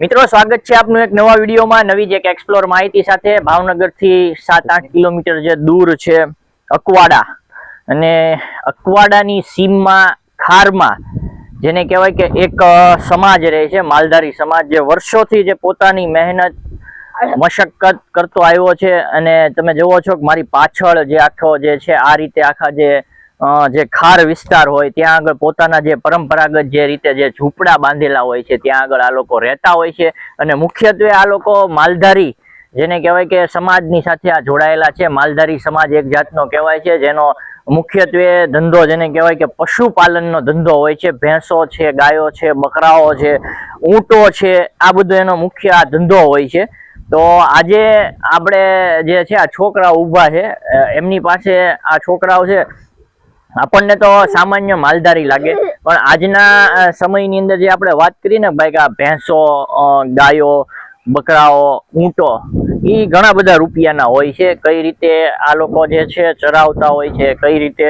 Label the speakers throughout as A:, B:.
A: મિત્રો, સ્વાગત છે આપનું એક નવા વિડીયોમાં. નવી જ એક એક્સપ્લોર માહિતી સાથે. ભાવનગરથી સાત આઠ કિલોમીટર જે દૂર છે અકવાડા. અને અકવાડાની સીમમાં, ખારમાં, જેને કહેવાય કે એક સમાજ રહે છે, માલધારી સમાજ, જે વર્ષોથી જે પોતાની મહેનત, મશક્કત કરતો આવ્યો છે. અને તમે જુઓ છો કે મારી પાછળ જે આખો જે છે, આ રીતે આખા જે જે ખાર વિસ્તાર હોય, ત્યાં આગળ પોતાના જે પરંપરાગત જે રીતે જે ઝૂંપડા બાંધેલા હોય છે, ત્યાં આગળ આ લોકો રહેતા હોય છે. અને મુખ્યત્વે આ લોકો માલધારી, જેને કહેવાય કે સમાજની સાથે આ જોડાયેલા છે. માલધારી સમાજ એક જાતનો કહેવાય છે, જેનો મુખ્યત્વે ધંધો જેને કહેવાય કે પશુપાલનનો ધંધો હોય છે. ભેંસો છે, ગાયો છે, બકરાઓ છે, ઊંટો છે, આ બધો એનો મુખ્ય આ ધંધો હોય છે. તો આજે આપણે જે છે, આ છોકરાઓ ઊભા છે. એમની પાસે આ છોકરાઓ છે. આપણને તો સામાન્ય માલધારી લાગે. પણ આજના સમયની અંદર જે આપણે વાત કરીએ ને ભાઈ કે આ ભેંસો ગાયો, બકરાઓ, ઊંટો એ ઘણા બધા રૂપિયાના હોય છે. કઈ રીતે આ લોકો જે છે ચરાવતા હોય છે, કઈ રીતે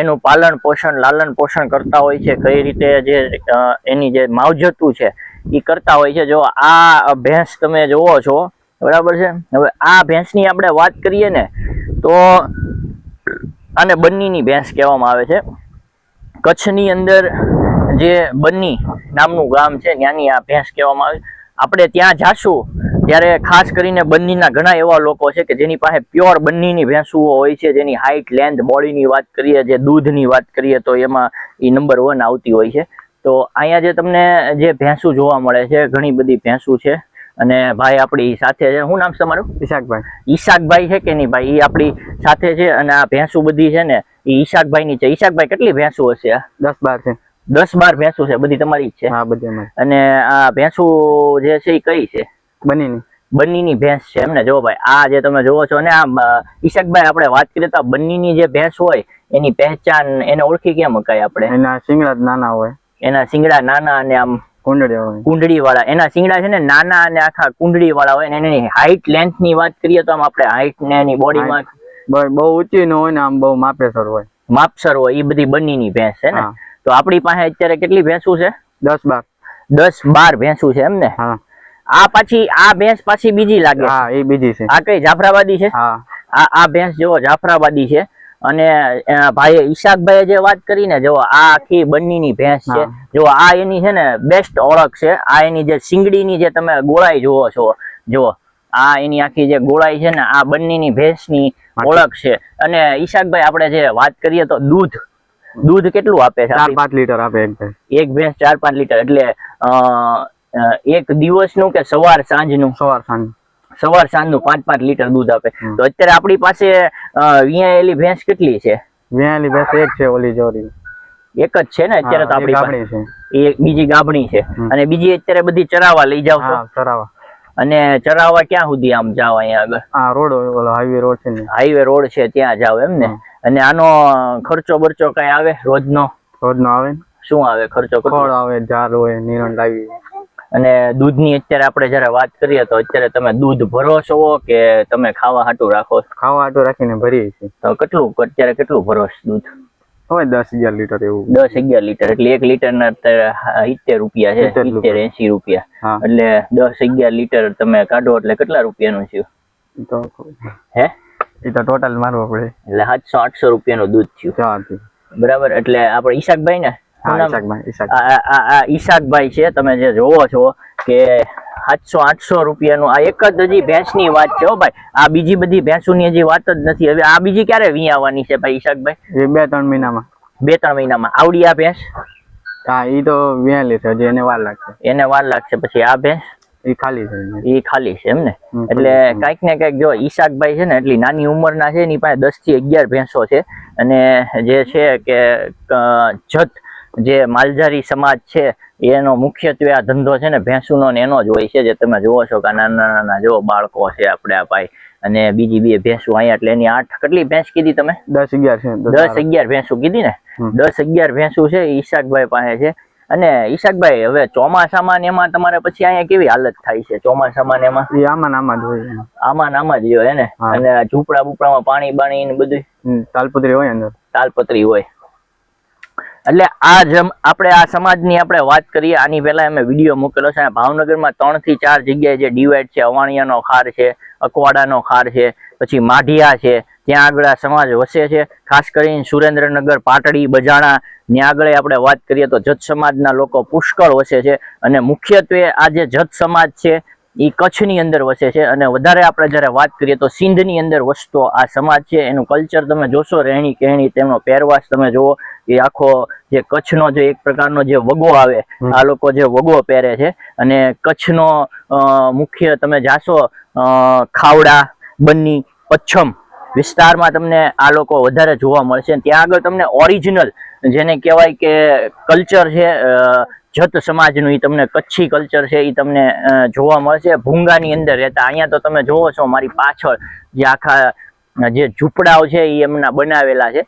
A: એનું પાલન પોષણ, લાલન પોષણ કરતા હોય છે, કઈ રીતે જે એની જે માવજતું છે એ કરતા હોય છે. જો આ ભેંસ તમે જોવો છો, બરાબર છે? હવે આ ભેંસની આપણે વાત કરીએ ને, તો આને બન્નીની ભેંસ કહેવામાં આવે છે. કચ્છની અંદર જે બન્ની નામનું ગામ છે, ત્યાંની આ ભેંસ કહેવામાં આવે. આપણે ત્યાં જાશું, ત્યારે ખાસ કરીને બન્નીના ઘણા એવા લોકો છે કે જેની પાસે પ્યોર બન્નીની ભેંસુઓ હોય છે, જેની હાઇટ લેન્થ બોડીની વાત કરીએ, જે દૂધની વાત કરીએ, તો એમાં એ નંબર વન આવતી હોય છે. તો અહીંયા જે તમને જે ભેંસુ જોવા મળે છે, ઘણી બધી ભેંસુ છે. અને ભાઈ આપણી સાથે છે. શું નામ છે તમારું?
B: ઈશાકભાઈ.
A: ઈશાકભાઈ છે કે નહીં ભાઈ? એ આપણી સાથે છે અને આ ભેંસુ બધી છે ને એ ઈશાકભાઈ ની છે. ઈશાકભાઈ કેટલી ભેંસુ હશે
B: દસ બાર છે.
A: દસ બાર ભેંસુ છે. બધી તમારી જ છે?
B: હા બધી
A: અને આ ભેંસુ જે છે એ કઈ છે?
B: બનીની.
A: બન્નીની ભેંસ છે એમને. જો ભાઈ આ જે તમે જોવો છો અને આ ઈશાકભાઈ આપણે વાત કરીએ તો બન્નીની જે ભેંસ હોય એની પહેચાન એને ઓળખી કેમ કઈ આપણે?
B: એના શિંગડા નાના હોય.
A: એના શિંગડા નાના અને આમ
B: કુંડળી
A: વાળા એના સિંગડા છે ને નાના અને આખા કુંડળી વાળા હોય એની હાઈટ લેન્થની વાત કરીએ તો આમ આપણે હાઈટ ને એની બોડીમાં
B: બહુ ઊંચી ન હોય ને આમ બહુ માપેસર હોય.
A: માપસર હોય એ બધી બન્નીની ભેંસ છે ને. તો આપણી પાસે અત્યારે કેટલી ભેંસુ છે?
B: દસ બાર.
A: દસ બાર ભેંસુ છે એમ ને આ પાછી આ ભેંસ પાછી બીજી લાગે.
B: હા એ બીજી છે.
A: આ કઈ જાફરાબાદી છે?
B: હા.
A: આ આ ભેંસ જેવો જાફરાબાદી છે. અને ભાઈ ઈશાકભાઈ જે વાત કરી ને જો આ આખી બંનીની ભેંસ છે જો આ એની છે ને બેસ્ટ ઓળખ છે આ એની જે સિંગડીની જે તમે ગોળાઈ જુઓ છો જો આ એની આખી જે ગોળાઈ છે ને આ બંનીની ભેંસની. ઓળખ છે. અને ઈશાકભાઈ આપણે જે વાત કરીએ તો દૂધ દૂધ કેટલું આપે છે?
B: ચાર પાંચ લીટર આપે એક
A: ભેંસ ચાર પાંચ લીટર એટલે એક દિવસનું કે સવાર સાંજનું?
B: સવાર સાંજ.
A: સવાર સાંજનું પાંચ પાંચ લીટર દૂધ આપે. તો અત્યારે આપણી પાસે વિયાયેલી ભેંસ કેટલી છે?
B: વેલી ભેંસ એક છે ઓલી જોરી.
A: એક જ છે ને? અત્યારે તો આપણી પાસે. એ એક બીજી ગાભણી છે. અને બીજી અત્યારે બધી ચરાવા લઈ જાવ
B: ચરાવા.
A: અને ચરાવવા ક્યાં સુધી આમ જાવ અહીંયા આગળ?
B: આ રોડ ઓલો હાઈવે રોડ છે ને.
A: હાઈવે રોડ છે ત્યાં જાવ એમ ને? અને આનો ખર્ચો બરચો કઈ આવે રોજનો?
B: રોજ નો? આવે
A: શું આવે ખર્ચો?
B: ખોળ આવે જાર હોય નિરણ લાવી.
A: અને દૂધની અત્યારે આપણે જયારે વાત કરીએ તો અત્યારે તમે દૂધ ભરો છો કે તમે ખાવા હાટું રાખો
B: ખાવા હાટું રાખીને ભરીએ છીએ.
A: તો કેટલું અત્યારે કેટલું ભરો દૂધ?
B: હોય દસ અગિયાર લીટર એવું.
A: દસ અગિયાર લીટર એટલે એક લીટર ના અત્યારે રૂપિયા છે
B: 70
A: સિત્તેર એસી રૂપિયા. એટલે દસ અગિયાર લીટર તમે કાઢો એટલે કેટલા રૂપિયાનું થયું?
B: તો
A: હે?
B: એ તો ટોટલ મારવો પડે.
A: એટલે સાતસો આઠસો રૂપિયાનું દૂધ થયું. બરાબર એટલે આપણે ઈશાકભાઈ ને?
B: ઈશાકભાઈ
A: છે તમે જે જોવો છો કે સાતસો આઠસો રૂપિયાનું આ એક જ હજી ભેંસની વાત છે હો ભાઈ. આ બીજી બધી ભેંસોની હજી વાત જ નથી. હવે આ બીજી ક્યારે વી આવવાની છે ભાઈ ઈશાકભાઈ
B: એ બે ત્રણ મહિનામાં.
A: બે ત્રણ મહિનામાં. આવડી આ ભેંસ?
B: હા ઈ તો વ્યાલી છે હજી એને વાર લાગશે.
A: એને વાર લાગશે પછી આ ભેંસ?
B: એ ખાલી છે
A: એ ખાલી છે એમ ને? એટલે
B: ખાલી.
A: ને કંઈક જો ઈશાકભાઈ છે ને એટલી નાની ઉંમરના છે એની પાસે દસથી અગિયાર ભેંસો છે. અને જે છે કે જત જે માલધારી સમાજ છે એનો મુખ્યત્વે આ ધંધો છે ને ભેંસુનો ને એનો જ હોય છે જે તમે જુઓ છો કે નાના નાના જુઓ બાળકો છે આપણે આ ભાઈ. અને બીજી બે ભેંસુ અહીંયા એટલે એની આઠ કેટલી ભેંસ કીધી તમે?
B: દસ અગિયાર છે
A: દસ અગિયાર ભેંસુ કીધી ને? દસ અગિયાર ભેંસુ છે ઈશાકભાઈ પાસે છે. અને ઈશાકભાઈ હવે ચોમાસામાં ને એમાં તમારે પછી અહીંયા કેવી હાલત થાય છે? ચોમાસામાં ને એમાં?
B: આમાં આમાં જ હોય
A: આમાં આમાં જ હોય ને? અને ઝૂપડા ઝૂંપડા બુપડામાં પાણી બાણી ને બધું
B: તાલપત્રી હોય અંદર.
A: તાલપત્રી હોય. એટલે આ જમ આપણે આ સમાજની આપણે વાત કરીએ, આની પહેલાં અમે વીડિયો મૂકેલો છે. ભાવનગરમાં ત્રણથી ચાર જગ્યાએ જે ડિવાઈડ છે, અવાણિયાનો ખાર છે, અકવાડાનો ખાર છે, પછી માઢિયા છે, ત્યાં આગળ આ સમાજ વસે છે. ખાસ કરીને સુરેન્દ્રનગર, પાટડી, બજાણા, ત્યાં આગળ આપણે વાત કરીએ તો જત સમાજના લોકો પુષ્કળ વસે છે. અને મુખ્યત્વે આ જે જત સમાજ છે એ કચ્છની અંદર વસે છે. અને વધારે આપણે જ્યારે વાત કરીએ તો સિંધની અંદર વસતો આ સમાજ છે. એનું કલ્ચર તમે જોશો રહેણી કહેણી તેમનો પહેરવાશ તમે જુઓ એ આખો જે કચ્છનો જે એક પ્રકારનો જે વગો આવે આ લોકો જે વગો પહેરે છે. અને કચ્છનો મુખ્ય તમે જાશો ખાવડા બન્ની પચ્છમ વિસ્તારમાં તમને આ લોકો વધારે જોવા મળશે. ત્યાં આગળ તમને ઓરિજિનલ જેને કહેવાય કે કલ્ચર છે જત સમાજનું એ તમને કચ્છી કલ્ચર છે એ તમને જોવા મળશે. ભૂંગાની અંદર રહેતા, અહીંયા તો તમે જોવો છો મારી પાછળ જે આખા, જે ઝૂંપડાઓ છે એ એમના બનાવેલા છે.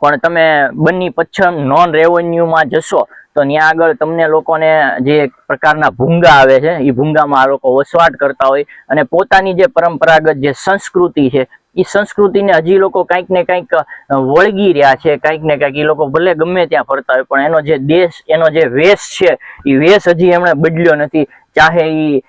A: પણ તમે બંની પચ્છમ નોન રેવન્યુમાં જશો, તો ત્યાં આગળ તમને લોકોને જે પ્રકારના ભૂંગા આવે છે એ ભૂંગામાં આ લોકો વસવાટ કરતા હોય અને પોતાની જે પરંપરાગત જે સંસ્કૃતિ છે એ સંસ્કૃતિને હજી લોકો કંઈક ને કંઈક વળગી રહ્યા છે, કંઈક ને કંઈક એ લોકો ભલે ગમે ત્યાં ફરતા હોય, પણ એનો જે દેશ, એનો જે વેશ છે એ વેશ હજી એમણે બદલ્યો નથી. ચાહે એ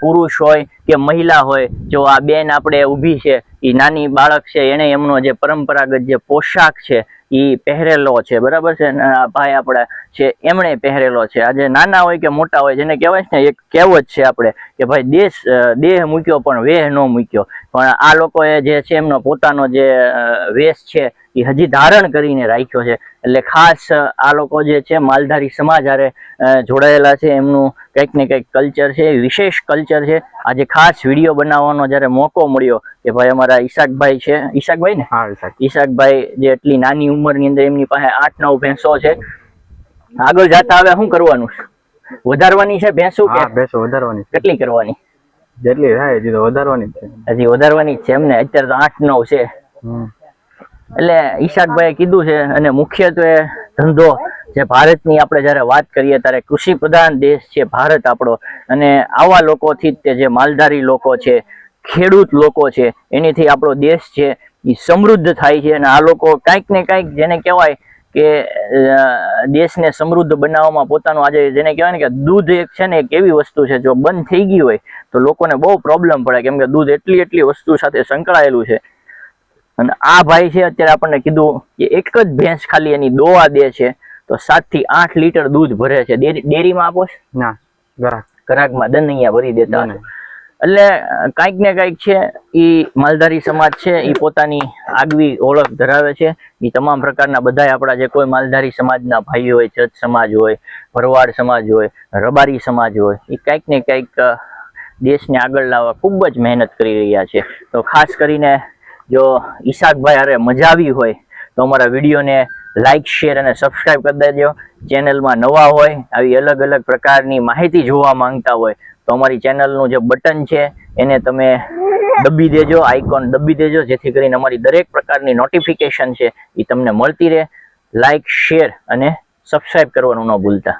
A: પુરુષ હોય કે મહિલા હોય, જો આ બેન આપણે ઊભી છે એ નાની બાળક છે એને એમનો જે પરંપરાગત જે પોશાક છે એ પહેરેલો છે, બરાબર છે? ભાઈ આપણા છે, એમણે પહેરેલો છે. આજે નાના હોય કે મોટા હોય, જેને કહેવાય ને, એક કહેવત છે આપણે, કે ભાઈ દેશ દેહ મૂક્યો પણ વેહ ન મૂક્યો. પણ આ લોકોએ જે છે એમનો પોતાનો જે વેશ છે એ હજી ધારણ કરીને રાખ્યો છે. એટલે ખાસ આ લોકો જે છે માલધારી સમાજ હારે જોડાયેલા છે. એમનું કંઈક ને કંઈક કલ્ચર છે વિશેષ કલ્ચર છે. આજે ખાસ વીડિયો બનાવવાનો જ્યારે મોકો મળ્યો કે ભાઈ અમારા ઈશાકભાઈ છે. ઈશાકભાઈ ને?
B: હા
A: ઈશાકભાઈ જે એટલી નાની ઉંમરની અંદર એમની પાસે આઠ નવ ભેંસો છે. આગળ જતા હવે શું કરવાનું? વધારવાની છે? ભેંસો કે?
B: ભેંસો વધારવાની
A: કેટલી કરવાની?
B: જેટલી થાય હજી તો વધારવાની છે.
A: હજી વધારવાની છે એમને. અત્યારે તો આઠ નવ છે. એટલે ઈશાકભાઈ કીધું છે અને મુખ્યત્વે ધંધો જે ભારતની આપણે જ્યારે વાત કરીએ ત્યારે કૃષિ પ્રધાન દેશ છે ભારત આપણો. અને આવા લોકોથી જ તે જે માલધારી લોકો છે ખેડૂત લોકો છે એનીથી આપણો દેશ છે એ સમૃદ્ધ થાય છે અને આ લોકો કાંઈક ને કાંઈક જેને કહેવાય કે દેશને સમૃદ્ધ બનાવવામાં પોતાનું આજે જેને કહેવાય ને કે દૂધ એક છે ને એક એવી વસ્તુ છે જો બંધ થઈ ગઈ હોય તો લોકોને બહુ પ્રોબ્લેમ પડે. કેમ કે દૂધ એટલી એટલી વસ્તુ સાથે સંકળાયેલું છે. અને આ ભાઈ છે અત્યારે આપણને કીધું કે એક જ ભેંસ ખાલી એની દોવા દે છે તો સાતથી આઠ લીટર દૂધ ભરે છે. ડેરીમાં આપો?
B: ના
A: ઘરાકમાં દનૈયા ભરી દેતા. એટલે કાંઈક ને કાંઈક છે એ માલધારી સમાજ છે એ પોતાની આગવી ઓળખ ધરાવે છે. એ તમામ પ્રકારના બધા આપણા જે કોઈ માલધારી સમાજના ભાઈઓ હોય જત સમાજ હોય, ભરવાડ સમાજ હોય, રબારી સમાજ હોય એ કાંઈક ને કાંઈક દેશને આગળ લાવવા ખૂબ જ મહેનત કરી રહ્યા છે. તો ખાસ કરીને જો ઈશાકભાઈ અરે મજા આવી હોય, તો અમારા વિડીયોને લાઈક શેર અને સબસ્ક્રાઇબ કરી દેજો. ચેનલમાં નવા હોય, આવી અલગ અલગ પ્રકારની માહિતી જોવા માંગતા હોય, તો અમારી ચેનલનું જે બટન છે, એને તમે દબી દેજો આઇકોન દબી દેજો, જેથી કરીને અમારી દરેક પ્રકારની નોટિફિકેશન છે, એ તમને મળતી રહે. લાઇક શેર અને સબસ્ક્રાઇબ કરવાનું ન ભૂલતા.